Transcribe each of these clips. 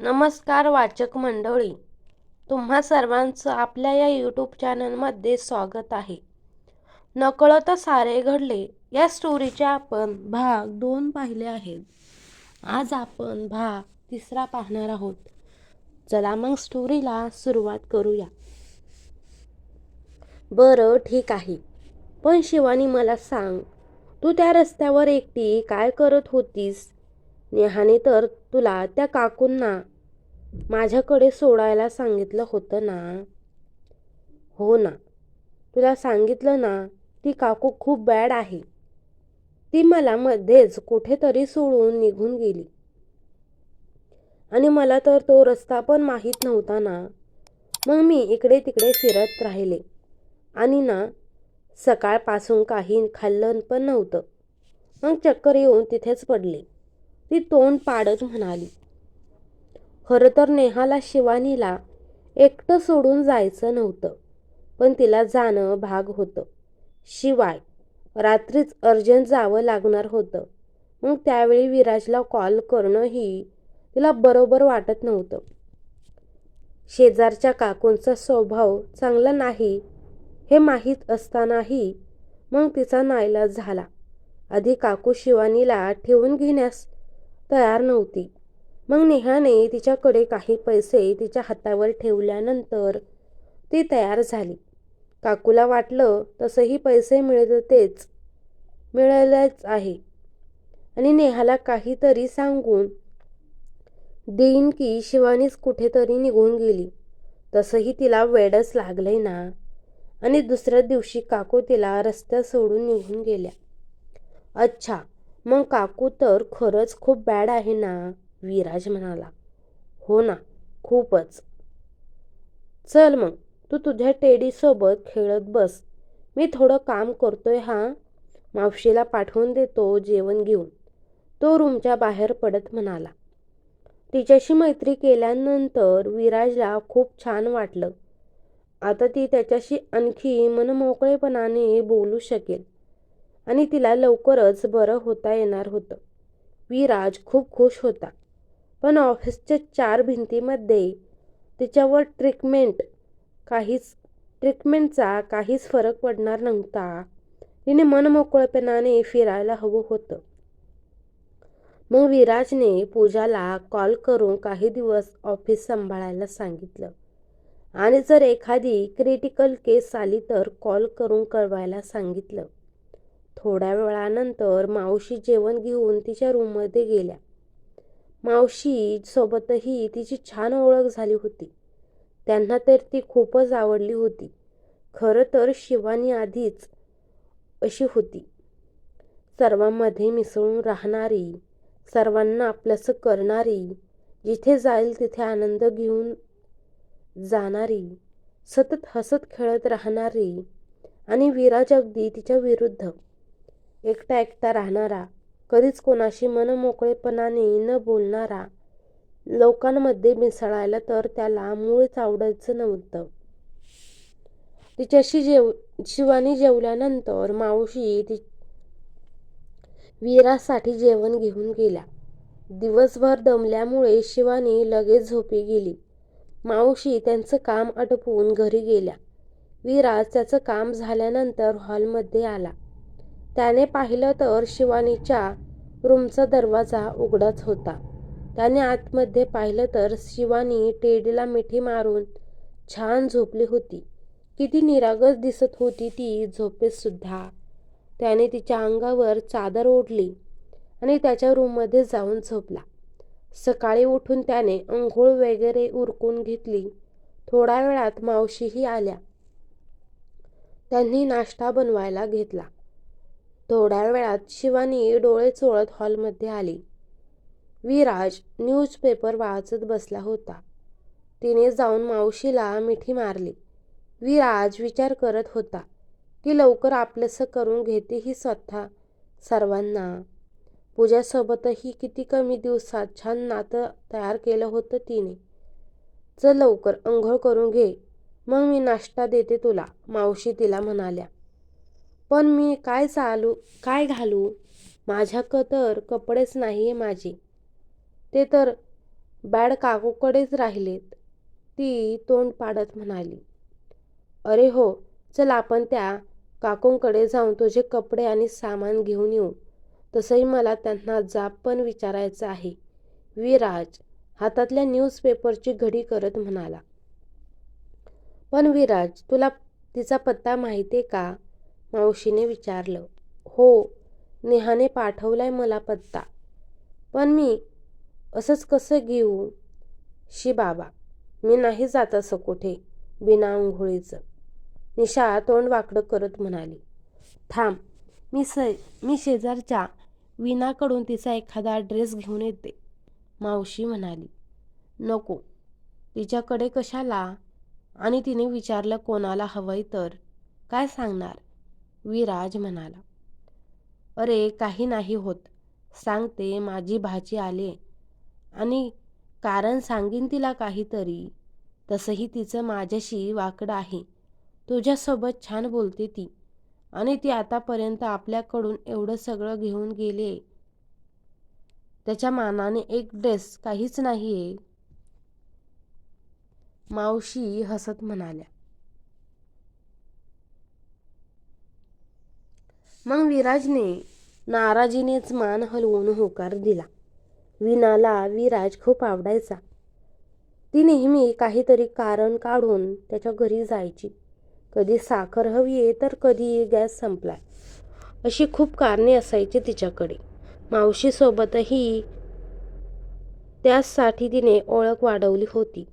नमस्कार वाचक मंडळी तुम्हा सर्वांचं आपल्या या यूट्यूब चॅनलमध्ये स्वागत आहे. नकळत सारे घडले या स्टोरीचे आपण भाग दोन पाहिले आहेत. आज आपण भाग तिसरा पाहणार आहोत. चला मग स्टोरीला सुरुवात करूया. बरं ठीक आहे. पण शिवानी मला सांग तू त्या रस्त्यावर एकटी काय करत होतीस? नेहाने तर तुला त्या काकूंना माझ्याकडे सोडायला सांगितलं होतं ना? हो ना. तुला सांगितलं ना ती काकू खूप बॅड आहे. ती मला मध्येच कुठेतरी सोडून निघून गेली. आणि मला तर तो रस्ता पण माहीत नव्हता ना. मग मी इकडे तिकडे फिरत राहिले. आणि ना सकाळपासून काही खाल्लं पण नव्हतं. मग चक्कर येऊन तिथेच पडले. ती तोंड पाडत म्हणाली खरं तर नेहाला शिवानीला एकटं सोडून जायचं नव्हतं पण तिला जाणं भाग होतं. शिवाय रात्रीच अर्जंट जावं लागणार होतं. मग त्यावेळी विराजला कॉल करणंही तिला बरोबर वाटत नव्हतं. शेजारच्या काकूंचा स्वभाव चांगला नाही हे माहीत असतानाही मग तिचा नाईलाज झाला. आधी काकू शिवानीला ठेवून घेण्यास तयार नव्हती. मग नेहाने तिच्याकडे काही पैसे तिच्या हातावर ठेवल्यानंतर ती तयार झाली. काकूला वाटलं तसंही पैसे मिळतेच मिळालेच आहे. आणि नेहाला काहीतरी सांगून देईन की शिवानीच कुठेतरी निघून गेली. तसंही तिला वेडच लागलंय ना. आणि दुसऱ्या दिवशी काकू तिला रस्त्या सोडून निघून गेल्या. अच्छा मग काकू तर खरंच खूप बॅड आहे ना? विराज म्हणाला. हो ना खूपच. चल मग तू तुझ्या टेडीसोबत खेळत बस. मी थोडं काम करतोय हा. मावशीला पाठवून देतो जेवण घेऊन. तो रूमच्या बाहेर पडत म्हणाला. तिच्याशी मैत्री केल्यानंतर विराजला खूप छान वाटलं. आता ती त्याच्याशी आणखी मनमोकळेपणाने बोलू शकेल. आणि तिला लवकरच बरं होता येणार होतं. विराज खूप खुश होता. पण ऑफिसच्या चार भिंतीमध्ये तिच्यावर ट्रीटमेंट काहीच ट्रीटमेंटचा काहीच फरक पडणार नव्हता. तिने मनमोकळेपणाने फिरायला हवं होतं. मग विराजने पूजाला कॉल करून काही दिवस ऑफिस सांभाळायला सांगितलं. आणि जर एखादी क्रिटिकल केस आली तर कॉल करून कळवायला सांगितलं. थोड्या वेळानंतर मावशी जेवण घेऊन तिच्या रूममध्ये गेल्या. मावशी सोबतही तिची छान ओळख झाली होती. त्यांना तर ती खूपच आवडली होती. खरं तर शिवानी आधीच अशी होती. सर्वांमध्ये मिसळून राहणारी सर्वांना आपलंसं करणारी जिथे जाईल तिथे आनंद घेऊन जाणारी सतत हसत खेळत राहणारी आणि विराज अगदी तिच्या विरुद्ध. एकटा एकटा राहणारा कधीच कोणाशी मनमोकळेपणाने न बोलणारा लोकांमध्ये मिसळायला तर त्याला मूळच आवडायचं नव्हतं. तिच्याशी जेव शिवानी जेवल्यानंतर मावशी ती वीरासाठी जेवण घेऊन गेल्या. दिवसभर दमल्यामुळे शिवानी लगेच झोपी गेली. मावशी त्यांचं काम आटोपवून घरी गेल्या. विराज त्याचं काम झाल्यानंतर हॉलमध्ये आला. त्याने पाहिलं तर शिवानीच्या रूमचा दरवाजा उघडाच होता. त्याने आतमध्ये पाहिलं तर शिवानी टेडीला मिठी मारून छान झोपली होती. किती निरागस दिसत होती ती झोपेतसुद्धा. त्याने तिच्या अंगावर चादर ओढली आणि त्याच्या रूममध्ये जाऊन झोपला. सकाळी उठून त्याने अंघोळ वगैरे उरकून घेतली. थोड्या वेळात मावशीही आल्या. त्यांनी नाश्ता बनवायला घेतला. थोड्या वेळात शिवानी डोळे चोळत हॉलमध्ये आली. विराज न्यूजपेपर वाचत बसला होता. तिने जाऊन मावशीला मिठी मारली. विराज विचार करत होता की लवकर आपलंसं करून घेते ही स्वतः सर्वांना. पूजासोबतही किती कमी दिवसात छान नातं तयार केलं होतं तिने. चल लवकर अंघोळ करून घे. मग मी नाश्ता देते तुला मावशी तिला म्हणाल्या. पण मी काय चालू काय घालू? माझ्याक तर कपडेच नाही आहे माझे. ते तर बॅड काकूकडेच राहिलेत. ती तोंड पाडत म्हणाली. अरे हो चल आपण त्या काकूंकडे जाऊन तुझे कपडे आणि सामान घेऊन येऊ. तसंही मला त्यांना जाब पण विचारायचं आहे. विराज हातातल्या न्यूजपेपरची घडी करत म्हणाला. पण विराज तुला तिचा पत्ता माहिती आहे का? मावशीने विचारलं हो नेहाने पाठवलाय मला पत्ता पण मी असंच कसं घेऊ? शी बाबा मी नाही जात असं कुठे बिना आंघोळीचं. निशा तोंड वाकडं करत म्हणाली थांब मी स मी शेजारच्या विनाकडून तिचा एखादा ड्रेस घेऊन येते. मावशी म्हणाली नको तिच्याकडे कशाला? आणि तिने विचारलं कोणाला हवंय तर काय सांगणार? विराज म्हणाला. अरे काही नाही होत. सांगते माझी भाची आले आणि कारण सांगीन तिला काहीतरी. तसंही तिचं माझ्याशी वाकडं आहे. तुझ्यासोबत छान बोलते ती. आणि ती आतापर्यंत आपल्याकडून एवढं सगळं घेऊन गेले त्याच्या मानाने एक ड्रेस काहीच नाही आहे मावशी हसत म्हणाल्या. मग विराजने नाराजीनेच मान हलवून होकार दिला. विनाला विराज खूप आवडायचा. ती नेहमी काहीतरी कारण काढून त्याच्या घरी जायची. कधी साखर हवी आहे तर कधी गॅस संपलाय. अशी खूप कारणे असायची तिच्याकडे. मावशीसोबतही त्याचसाठी तिने ओळख वाढवली होती.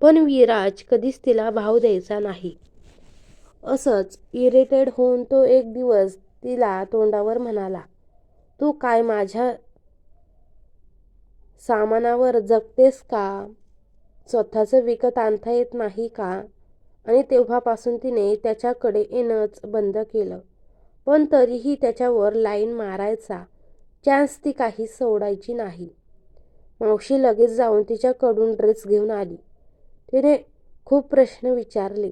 पण विराज कधीच तिला भाव द्यायचा नाही. असंच इरिटेड होऊन तो एक दिवस तिला तोंडावर म्हणाला तू काय माझ्या सामानावर जगतेस का? स्वतःचं विकत आणता येत नाही का? आणि तेव्हापासून तिने त्याच्याकडे येणंच बंद केलं. पण तरीही त्याच्यावर लाईन मारायचा चान्स ती काही सोडायची नाही. मावशी लगेच जाऊन तिच्याकडून ड्रेस घेऊन आली. तिने खूप प्रश्न विचारले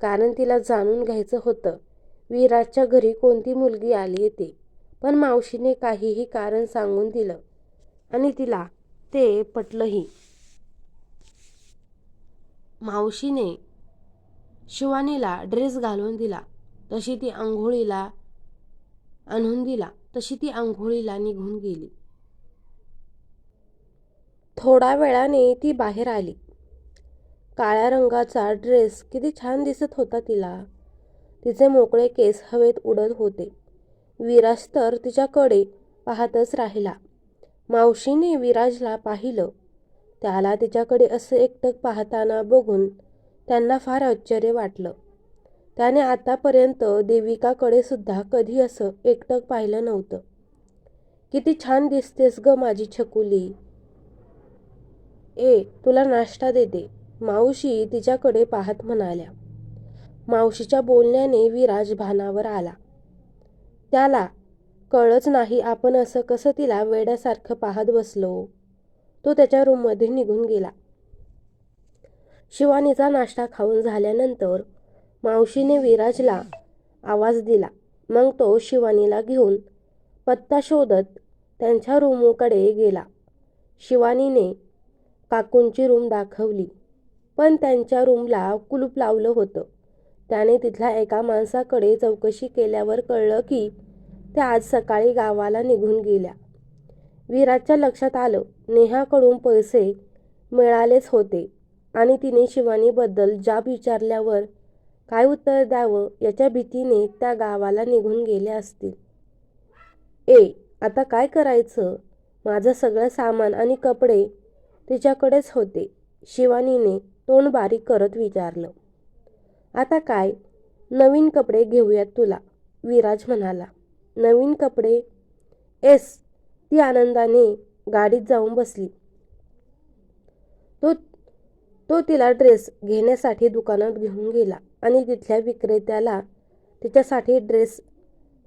कारण तिला जाणून घ्यायचं होतं विराजच्या घरी कोणती मुलगी आली ते पण मावशीने काहीही कारण सांगून दिलं आणि तिला ते पटलंही. मावशीने शिवानीला ड्रेस घालून दिला. तशी ती आंघोळीला आणून दिला. तशी ती आंघोळीला निघून गेली. थोडा वेळाने ती बाहेर आली. काळ्या रंगाचा ड्रेस किती छान दिसत होता तिला. तिचे मोकळे केस हवेत उडत होते. विराज तर तिच्याकडे पाहतच राहिला. मावशीने विराजला पाहिलं. त्याला तिच्याकडे असं एकटक पाहताना बघून त्यांना फार आश्चर्य वाटलं. त्याने आतापर्यंत देविकाकडे सुद्धा कधी असं एकटक पाहिलं नव्हतं. किती छान दिसतेस ग माझी छकुली. ए तुला नाश्ता देते. मावशी तिच्याकडे पाहत म्हणाल्या. मावशीच्या बोलण्याने विराज भानावर आला. त्याला कळच नाही आपण असं कसं तिला वेड्यासारखं पाहत बसलो. तो त्याच्या रूममध्ये निघून गेला. शिवानीचा नाश्ता खाऊन झाल्यानंतर मावशीने विराजला आवाज दिला. मग तो शिवानीला घेऊन पत्ता शोधत त्यांच्या रूमकडे गेला. शिवानीने काकूंची रूम दाखवली पण त्यांच्या रूमला कुलूप लावलं होतं. त्याने तिथल्या एका माणसाकडे चौकशी केल्यावर कळलं की त्या आज सकाळी गावाला निघून गेल्या. विराजच्या लक्षात आलं नेहाकडून पैसे मिळालेच होते आणि तिने शिवानीबद्दल जाब विचारल्यावर काय उत्तर द्यावं याच्या भीतीने त्या गावाला निघून गेल्या असतील. ए आता काय करायचं? माझं सगळं सामान आणि कपडे तिच्याकडेच होते शिवानीने तोंड बारीक करत विचारलं. आता काय? नवीन कपडे घेऊयात तुला विराज म्हणाला. नवीन कपडे? एस. ती आनंदाने गाडीत जाऊन बसली. तो तो तिला ड्रेस घेण्यासाठी दुकानात घेऊन गेला आणि तिथल्या विक्रेत्याला तिच्यासाठी ड्रेस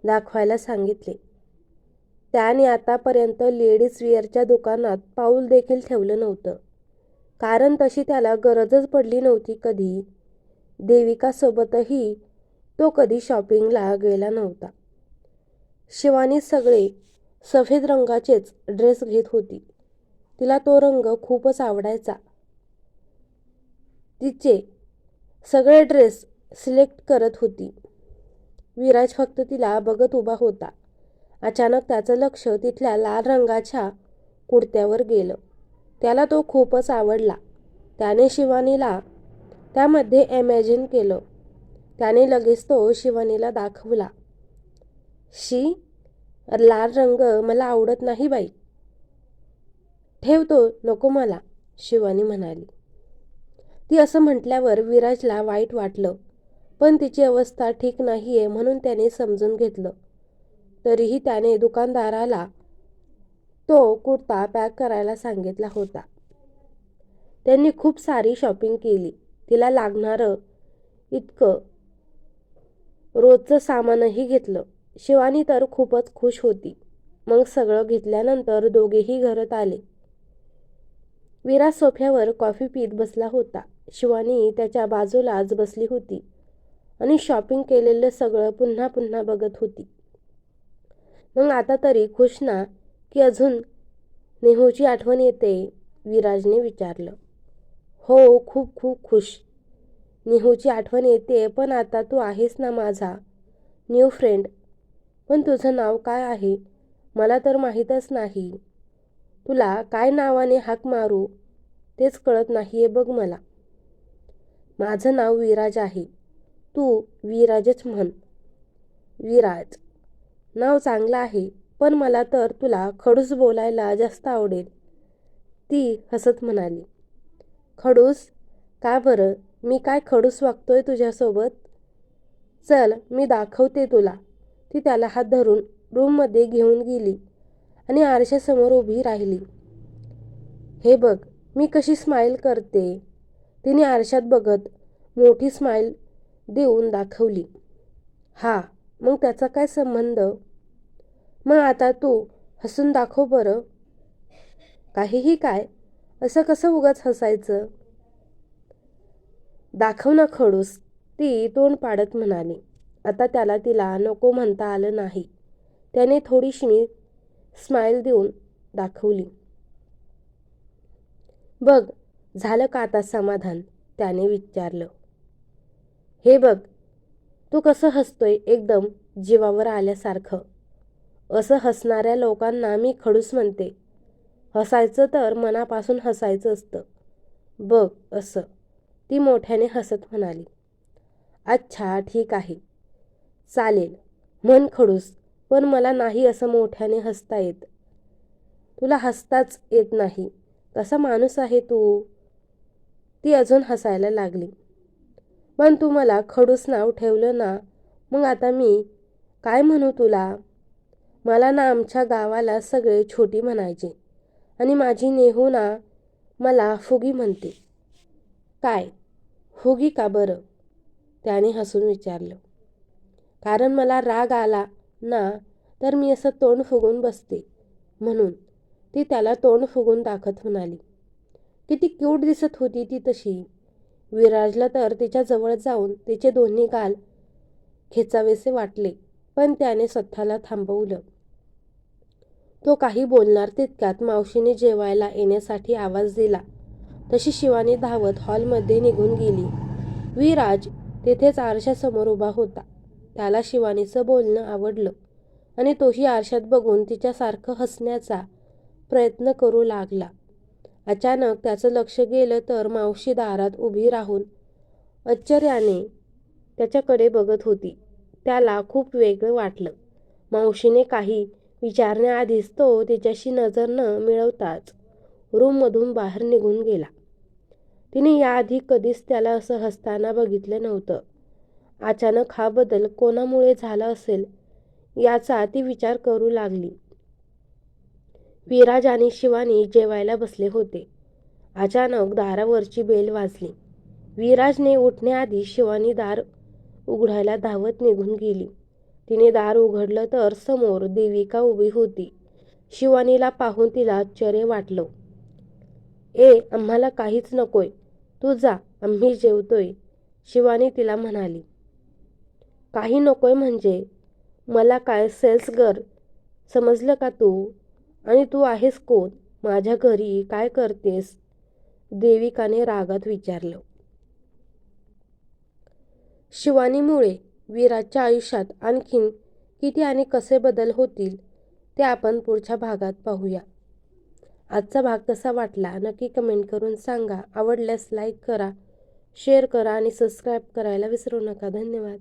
दाखवायला सांगितले. त्याने आतापर्यंत लेडीज वेअरच्या दुकानात पाऊल देखील ठेवलं नव्हतं. कारण तशी त्याला गरजच पडली नव्हती कधी देविकासोबतही तो कधी शॉपिंगला गेला नव्हता. शिवानी सगळे सफेद रंगाचेच ड्रेस घेत होती. तिला तो रंग खूपच आवडायचा. तिचे सगळे ड्रेस सिलेक्ट करत होती. विराज फक्त तिला बघत उभा होता. अचानक त्याचं लक्ष तिथल्या लाल रंगाच्या कुडत्यावर गेलं. त्याला तो खूपच आवडला. त्याने शिवानीला त्यामध्ये इमॅजिन केलं. त्याने लगेच तो शिवानीला दाखवला. शी लाल रंग मला आवडत नाही बाई. ठेवतो नको मला शिवानी म्हणाली. ती असं म्हटल्यावर विराजला वाईट वाटलं. पण तिची अवस्था ठीक नाही आहे म्हणून त्याने समजून घेतलं. तरीही त्याने दुकानदाराला तो कुर्ता पॅक करायला सांगितला होता. त्यांनी खूप सारी शॉपिंग केली. तिला लागणारं इतकं रोजचं सामानही घेतलं. शिवानी तर खूपच खुश होती. मग सगळं घेतल्यानंतर दोघेही घरात आले. विराज सोफ्यावर कॉफी पीत बसला होता. शिवानी त्याच्या बाजूलाच बसली होती आणि शॉपिंग केलेलं सगळं पुन्हा पुन्हा बघत होती. मग आता तरी खुश ना की अजून नेहूची आठवण येते विराजने विचारलं. हो खूप खूप खुश. नेहूची आठवण येते पण आता तू आहेस ना माझा. New friend. पण तुझं नाव काय आहे? मला तर माहीतच नाही. तुला काय नावाने हाक मारू? तेच कळत नाही आहे बघ मला. माझं नाव विराज आहे. तू विराजच म्हण. विराज. नाव चांगलं आहे पण मला तर तुला खडूस बोलायला जास्त आवडेल. ती हसत म्हणाली. खडूस? का बरं? मी काय खडूस वागतोय तुझ्यासोबत? चल मी दाखवते तुला. ती त्याला हात धरून रूममध्ये घेऊन गेली आणि आरशासमोर उभी राहिली. हे बघ मी कशी स्माईल करते? तिने आरशात बघत मोठी स्माईल देऊन दाखवली. हा मग त्याचा काय संबंध? मग आता तू हसून दाखव बरं. काहीही काय असं कसं उगाच हसायचं? दाखव ना खडूस. ती तोंड पाडत म्हणाली. आता त्याला तिला नको म्हणता आलं नाही. त्याने थोडीशी स्माईल देऊन दाखवली. बघ झालं का आता समाधान? त्याने विचारलं. हे बघ तू कसं हसतोय एकदम जीवावर आल्यासारखं? असं हसणाऱ्या लोकांना मी खडूस म्हणते. हसायचं तर मनापासून हसायचं असतं. बघ असं. ती मोठ्याने हसत म्हणाली. अच्छा ठीक आहे. चालेल. म्हण खडूस पण मला नाही असं मोठ्याने हसता येत. तुला हसताच येत नाही. कसा माणूस आहे तू? ती अजून हसायला लागली. पण तू मला खडूस नाव ठेवलं ना मग आता मी काय म्हणू तुला? मला ना आमच्या गावाला सगळे छोटी म्हणायचे. आणि माझी नेहू ना मला फुगी म्हणते. काय? फुगी का बरं? त्याने हसून विचारलं. कारण मला राग आला ना तर मी असं तोंड फुगून बसते. म्हणून ती त्याला तोंड फुगून दाखत म्हणाली. किती क्यूट दिसत होती ती तशी. विराजला तर तिच्या जवळ जाऊन तिचे दोन्ही गाल खेचावेसे वाटले पण त्याने स्वतःला थांबवलं. तो काही बोलणार तितक्यात मावशीने जेवायला येण्यासाठी आवाज दिला. तशी शिवानी धावत हॉलमध्ये निघून गेली. विराज तिथेच आरशासमोर उभा होता. त्याला शिवानीचं बोलणं आवडलं आणि तोही आरशात बघून तिच्यासारखं हसण्याचा प्रयत्न करू लागला. अचानक त्याचं लक्ष गेलं तर मावशी दारात उभी राहून आश्चर्याने त्याच्याकडे बघत होती. त्याला खूप वेगळं वाटलं. मावशीने काही विचारण्याआधीच तो तिच्याशी नजर न मिळवताच रूममधून बाहेर निघून गेला. तिने याआधी कधीच त्याला असं हसताना बघितलं नव्हतं. अचानक हा बदल कोणामुळे झाला असेल याचा ती विचार करू लागली. विराज आणि शिवानी जेवायला बसले होते. अचानक दारावरची बेल वाजली. विराजने उठण्याआधी शिवानी दार उघडायला धावत निघून गेली. तिने दार उघडलं तर समोर देविका उभी होती. शिवानीला पाहून तिला आश्चर्य वाटलं. ए आम्हाला काहीच नकोय. तू जा आम्ही जेवतोय. शिवानी तिला म्हणाली. काही नकोय म्हणजे मला काय सेल्स गर्ल समजलं का तू? आणि तू आहेस कोण? माझ्या घरी काय करतेस? देविकाने रागात विचारलं. शिवानीमुळे विराजच्या आयुष्यात आणखीन किती आणि कसे बदल होतील ते आपण पुढच्या भागात पाहूया. आजचा भाग कसा वाटला नक्की कमेंट करून सांगा. आवडल्यास लाईक करा शेअर करा आणि सबस्क्राईब करायला विसरू नका. धन्यवाद.